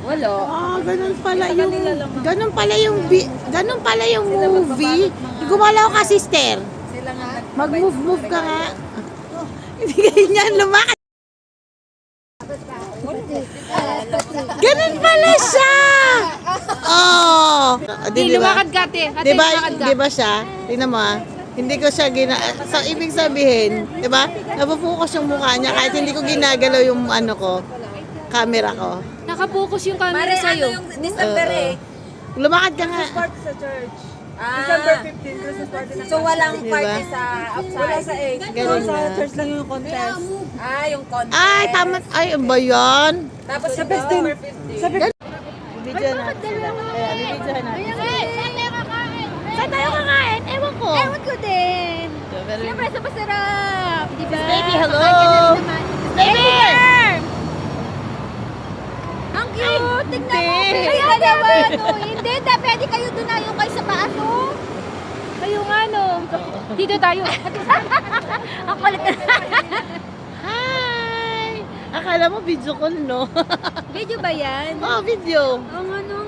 Wala. Ah, ganun pala Sa yung kanila lang. ganun pala yung bi- ganun pala yung movie. Gumalaw ka, sister. Sila nga. Mag-move-move ka nga. Hindi ganyan, lumakad. Ganun pala siya! Oh! Di, Hindi, lumakad ka, te. Ate, Di ba, lumakad ka. di ba siya? Tingnan mo ah. Hindi ko siya gina... So, ibig sabihin, di ba? Napofocus yung mukha niya kahit hindi ko ginagalaw yung ano ko, camera ko. Nakapokus yung camera Mare, ano sa'yo. yung December Oo. eh? Lumakad ka nga. party sa church. Ah, December 15, Christmas party na. so walang Diba? party sa outside? Wala sa 8. Ganun sa na. church lang yung contest. Ah, yung contest. Ay, tama. Ay, ano ba yan? Tapos Sa yung 15. December 15. Sa 15. Bibidyo natin. Ayan, bibidyo tayo kakain? Saan tayo kakain? Ewan ko. Ewan ko din. Pero- Siyempre, sa masarap. Di ba? Baby, hello. Kakain ka na rin naman. Baby! Ang cute! Tignan mo! Hindi. Kaya naman! No, hindi, da, pwede kayo yung kayo sa taas, oh. Kayo nga, no. Dito tayo. Ang kulit na. Hi! Akala mo video call, no? Video ba yan? oh, video. Oo nga, no. Ang galing